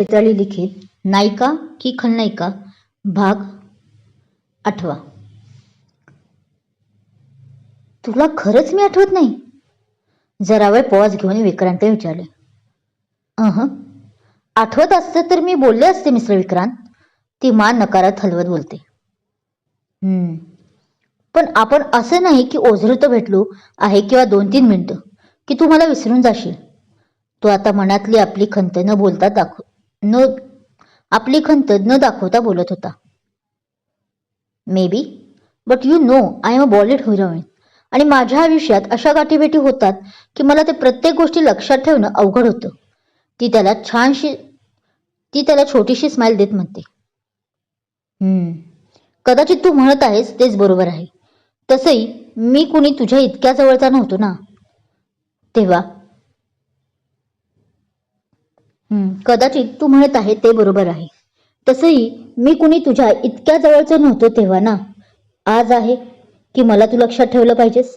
चैत्राली लिखित नायिका की खलनायिका भाग आठवा. तुला खरंच मी आठवत नाही? जरा वेळ पॉज घेऊन विक्रांत विचारले. अह आठवत असतं तर मी बोलले असते मिस्टर विक्रांत. ती मान नकारात हलवत बोलते. हम्म पण आपण असं नाही की ओझरत भेटलो आहे किंवा दोन तीन मिनिटं की तू मला विसरून जाशील. तू आता मनातली आपली खंत न बोलता दाखव. न आपली खंत न दाखवता बोलत होता. May be but you know I am a bold heroine आणि माझ्या आयुष्यात अशा गाठीभेटी होतात की मला ते प्रत्येक गोष्टी लक्षात ठेवणं अवघड होतं. ती त्याला छानशी ती त्याला छोटीशी स्माईल देत म्हणते. हम्म कदाचित तू म्हणत आहेस तेच बरोबर आहे. तसंही मी कुणी तुझ्या इतक्या जवळचा नव्हतो ना. तेव्हा कदाचित तू म्हणत आहे ते बरोबर आहे. तसंही मी कुणी तुझ्या इतक्या जवळचं नव्हतो तेव्हा ना. आज आहे की मला तू लक्षात ठेवलं पाहिजेस?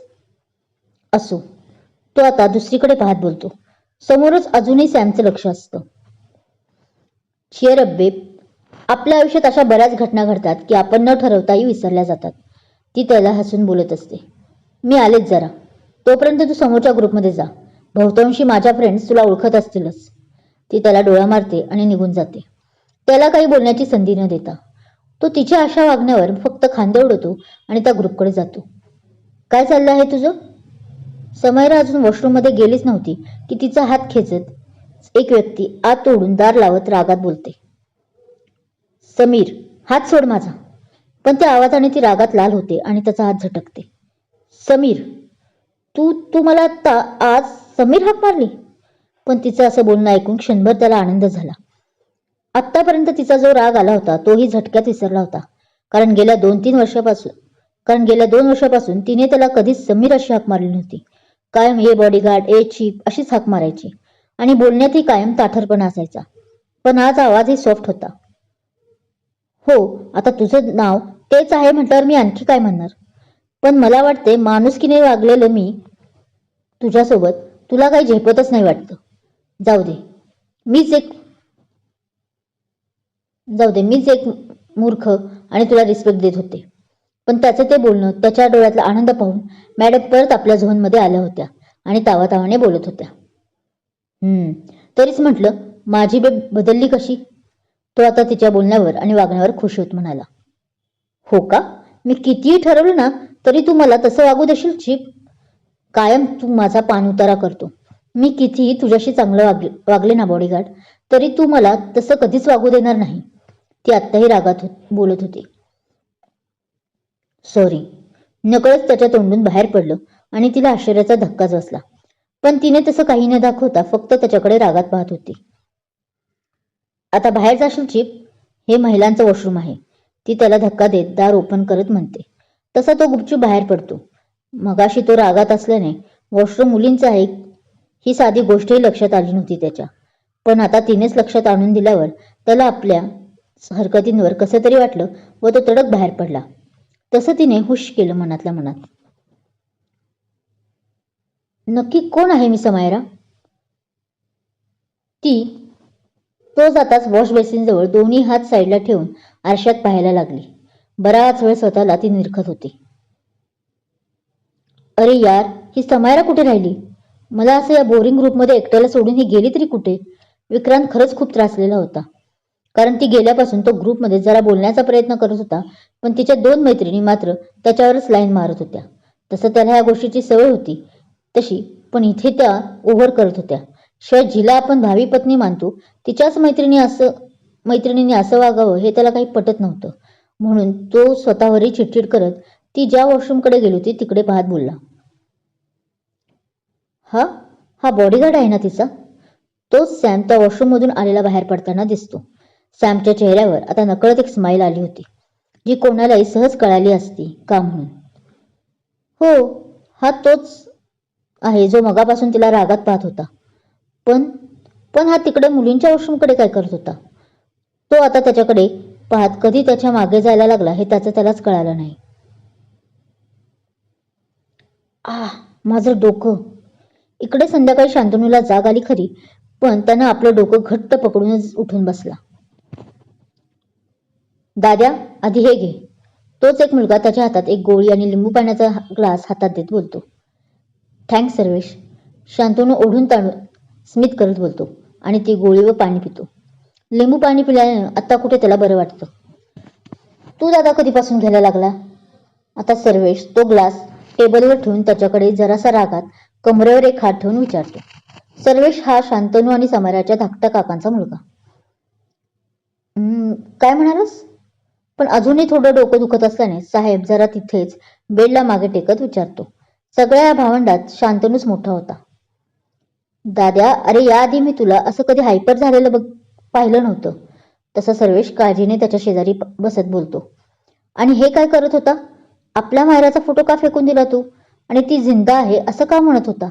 असो. तो आता दुसरीकडे पाहत बोलतो. समोरच अजूनही सॅमचं लक्ष असतं. शिअर अब्बेब आपल्या आयुष्यात अशा बऱ्याच घटना घडतात की आपण न ठरवताही विसरल्या जातात. ती त्याला हसून बोलत असते. मी आलेच जरा. तोपर्यंत तू समोरच्या ग्रुपमध्ये जा. बहुतांशी माझ्या फ्रेंड्स तुला ओळखत असतीलच. ती त्याला डोळा मारते आणि निघून जाते. त्याला काही बोलण्याची संधी न देता तो तिच्या अशा वागण्यावर फक्त खांदे उडवतो आणि त्या ग्रुपकडे जातो. काय चाललं आहे तुझं? समयरा अजून वॉशरूममध्ये गेलीच नव्हती की तिचा हात खेचत एक व्यक्ती आत तोडून दार लावत रागात बोलते. समीर हात सोड माझा. पण त्या आवाजाने ती रागात लाल होते आणि त्याचा हात झटकते. समीर तू तू मला आता आज समीर हाक मारली? पण तिचं असं बोलणं ऐकून क्षणभर त्याला आनंद झाला. आत्तापर्यंत तिचा जो राग आला होता तोही झटक्यात विसरला होता. कारण गेल्या दोन तीन वर्षापासून कारण गेल्या दोन वर्षापासून तिने त्याला कधीच समीर अशी हाक मारली नव्हती. कायम ए बॉडीगार्ड ए चीप अशीच हाक मारायची. आणि बोलण्यातही कायम ताठरपणा असायचा. पण आज आवाजही सॉफ्ट होता. हो आता तुझं नाव तेच आहे म्हटल्यावर मी आणखी काय म्हणणार? पण मला वाटते माणुसकीने वागलेलं मी तुझ्यासोबत तुला काही झेपतच नाही वाटतं. जाऊ दे मीच एक जाऊ दे मीच एक मूर्ख आणि तुला रिस्पेक्ट देत होते. पण त्याचं ते बोलणं त्याच्या डोळ्यातला आनंद पाहून मॅडम परत आपल्या झोनमध्ये आल्या होत्या आणि तावातावाने बोलत होत्या. हम्म तरीच म्हटलं माझी बेब बदलली कशी? तो आता तिच्या बोलण्यावर आणि वागण्यावर खुश होत म्हणाला. हो का? मी कितीही ठरवलं ना तरी तू मला तसं वागू देशील चिप? कायम तू माझा पान उतारा करतो. मी कितीही तुझ्याशी चांगलं वागले वागले ना बॉडीगार्ड तरी तू मला तसं कधीच वागू देणार नाही. ती आत्ताही रागात हो बोलत होती. सॉरी नकळच त्याच्या तोंडून बाहेर पडलं आणि तिला आश्चर्याचा धक्काच बसला. पण तिने तसं काही न दाखवता फक्त त्याच्याकडे रागात पाहत होती. आता बाहेर जाशील चिप? हे महिलांचं वॉशरूम आहे. ती त्याला धक्का देत दार ओपन करत म्हणते. तसा तो गुपचूप बाहेर पडतो. मगाशी तो रागात असल्याने वॉशरूम मुलींचं आहे ही साधी गोष्टही लक्षात आली नव्हती त्याच्या. पण आता तिनेच लक्षात आणून दिल्यावर त्याला आपल्या हरकतींवर कसं तरी वाटलं व तो तडक बाहेर पडला. तसं तिने हुश केलं मनातल्या मनात. नक्की कोण आहे मी समायरा? ती तो जाताच वॉश बेसिनजवळ दोन्ही हात साईडला ठेवून आरशात पाहायला लागली. बराच वेळ स्वतःला ती निरखत होती. अरे यार ही समायरा कुठे राहिली? मला असं या बोरिंग ग्रुपमध्ये एकट्याला सोडून ही गेली तरी कुठे? विक्रांत खरंच खूप त्रासलेला होता. कारण ती गेल्यापासून तो ग्रुपमध्ये जरा बोलण्याचा प्रयत्न करत होता पण तिच्या दोन मैत्रिणी मात्र त्याच्यावरच लाईन मारत होत्या. तसं त्याला या गोष्टीची सवय होती. तशी पण इथे त्या ओव्हर करत होत्या. शिवाय जिला आपण भावी पत्नी मानतो तिच्याच मैत्रिणी असं मैत्रिणीने असं वागावं हे त्याला काही पटत नव्हतं. म्हणून तो स्वतःवरही चिडचिड करत ती ज्या वॉशरूमकडे गेली होती तिकडे पाहत बोलला. हा? हा बॉडीगार्ड आहे ना तिचा? तोच सॅम त्या वॉशरूममधून आलेला बाहेर पडताना दिसतो. सॅमच्या चेहऱ्यावर आता नकळत एक स्माईल आली होती जी कोणालाही सहज कळाली असती का म्हणून? हो हा तोच आहे जो मगापासून तिला रागात पाहत होता. पण पण हा तिकडे मुलींच्या वॉशरूमकडे काय करत होता? तो आता त्याच्याकडे पाहत कधी त्याच्यामागे जायला लागला हे त्याचं त्यालाच कळालं नाही. आ माझं डोकं इकडे संध्याकाळी शांतनूला जाग आली खरी पण त्यानं आपलं डोकं घट्ट पकडूनच उठून बसला. दाद्या आधी हे घे. तोच एक मुलगा त्याच्या हातात एक गोळी आणि लिंबू पाण्याचा ग्लास हातात देत बोलतो. थँक्स सर्वेश. शांतनू ओढून ताणून स्मित करत बोलतो आणि ती गोळी व पाणी पितो. लिंबू पाणी पिल्यानं आता कुठे त्याला बरं वाटतं? तू दादा कधीपासून घ्यायला लागला? आता सर्वेश तो ग्लास टेबलवर ठेवून त्याच्याकडे जरासा रागात कमरेवर एक हात ठेवून विचारतो सर्वेश हा शांतनू आणि समाराच्या धाकट्या काकांचा मुलगा. काय म्हणालास? पण अजूनही थोडं डोकं दुखत असल्याने साहेब जरा तिथेच बेडला मागे टेकत विचारतो. सगळ्या या भावंडात शांतनूच मोठा होता. दाद्या अरे याआधी मी तुला असं कधी हायपर झालेलं बघ पाहिलं नव्हतं. तसा सर्वेश काळजीने त्याच्या शेजारी बसत बोलतो. आणि हे काय करत होता? आपल्या मायराचा फोटो का फेकून दिला तू? आणि ती जिंदा आहे असं का म्हणत होता?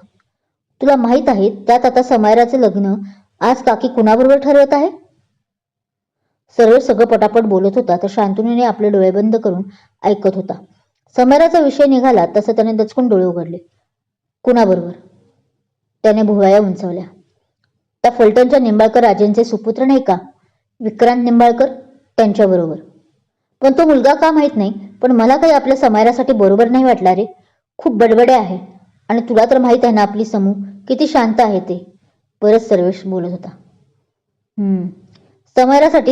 तुला माहीत आहे त्यात आता समायराचे लग्न आज काकी कुणाबरोबर ठरवत आहे? सर्व सगळं पटापट बोलत होता तर शांतनुने आपले डोळे बंद करून ऐकत होता. समराचा विषय निघाला तसं त्याने दचकून डोळे उघडले. कुणाबरोबर? त्याने भुवया उंचावल्या. त्या फलटणच्या निंबाळकर राजेंचे सुपुत्र नाही का? विक्रांत निंबाळकर? त्यांच्याबरोबर. पण तो मुलगा का माहीत नाही पण मला काही आपल्या समायरासाठी बरोबर नाही वाटला रे. खूप बडबडे आहे. आणि तुला तर माहीत आहे ना आपली समूह किती शांत आहे ते. परत सर्वेश बोलत होता. हम्म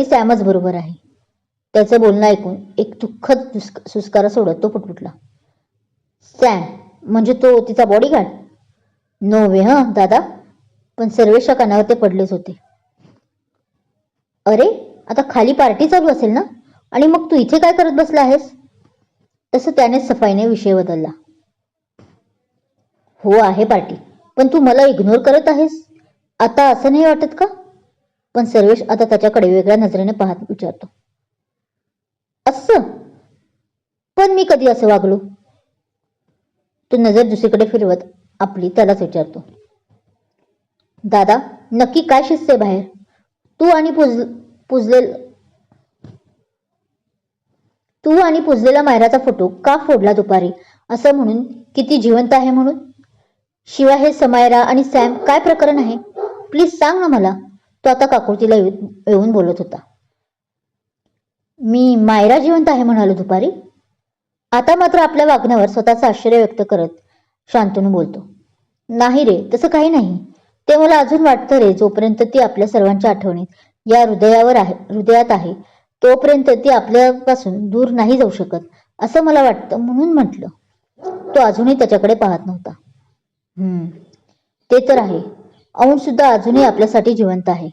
सॅमच बरोबर आहे. त्याचं बोलणं ऐकून एक दुःखद सुस्क- सुस्कारा सोडत तो पुटपुटला. सॅम म्हणजे तो तिचा बॉडीगार्ड नो वे हां दादा. पण सर्वेशच्या कानावर ते पडलेच होते. अरे आता खाली पार्टी चालू असेल ना? आणि मग तू इथे काय करत बसला आहेस? तसं त्याने सफाईने विषय बदलला. हो आहे पार्टी पण तू मला इग्नोर करत आहेस? आता असं नाही वाटत का? पण सर्वेश आता त्याच्याकडे वेगळ्या नजरेने पाहत विचारतो. असं? पण मी कधी असं वागलो? तो नजर दुसरीकडे फिरवत आपली त्यालाच विचारतो. दादा नक्की काय शिजते बाहेर? तू आणि पुज पुजले तू आणि पुजलेला मायराचा फोटो का फोडला दुपारी? असं म्हणून किती जिवंत आहे म्हणून? शिवाय हे समायरा आणि सॅम काय प्रकरण आहे? प्लीज सांग ना मला. तो आता काकुर्तीला येऊन बोलत होता. मी मायरा जिवंत आहे म्हणालो दुपारी. आता मात्र आपल्या वागण्यावर स्वतःचं आश्चर्य व्यक्त करत शांतनू बोलतो. नाही रे तसं काही नाही. ते मला अजून वाटतं रे जोपर्यंत ती आपल्या सर्वांच्या आठवणीत या हृदयावर आहे हृदयात आहे तोपर्यंत ती आपल्यापासून दूर नाही जाऊ शकत असं मला वाटतं म्हणून म्हटलं. तो अजूनही त्याच्याकडे पाहत नव्हता. ते तर आहे. औंध सुद्धा अजूनही आपल्यासाठी जिवंत आहे.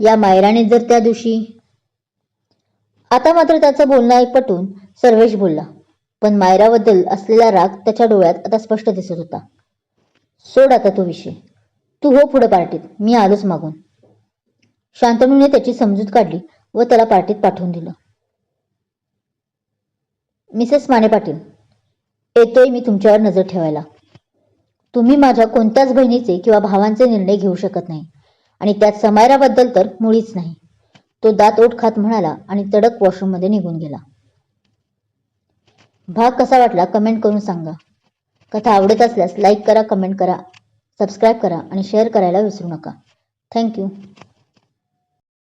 या मायराने जर त्या दिवशी आता मात्र त्याचं बोलणं ऐकपटून सर्वेश बोलला. पण मायराबद्दल असलेला राग त्याच्या डोळ्यात आता स्पष्ट दिसत होता. सोड आता तो विषय. तू हो पुढे पार्टीत. मी आलोच मागून. शांतनूने त्याची समजूत काढली व त्याला पार्टीत पाठवून दिलं. मिसेस माने पाटील येतोय मी तुमच्यावर नजर ठेवायला. तुम्ही माझ्या कोणत्याच बहिणीचे किंवा भावांचे निर्णय घेऊ शकत नाही. आणि त्यात समायराबद्दल तर मुळीच नाही. तो दात ओठ खात म्हणाला आणि तडक वॉशरूममध्ये निघून गेला. भाग कसा वाटला कमेंट करून सांगा. कथा आवडत असल्यास लाईक करा कमेंट करा सबस्क्राईब करा आणि शेअर करायला विसरू नका. थँक्यू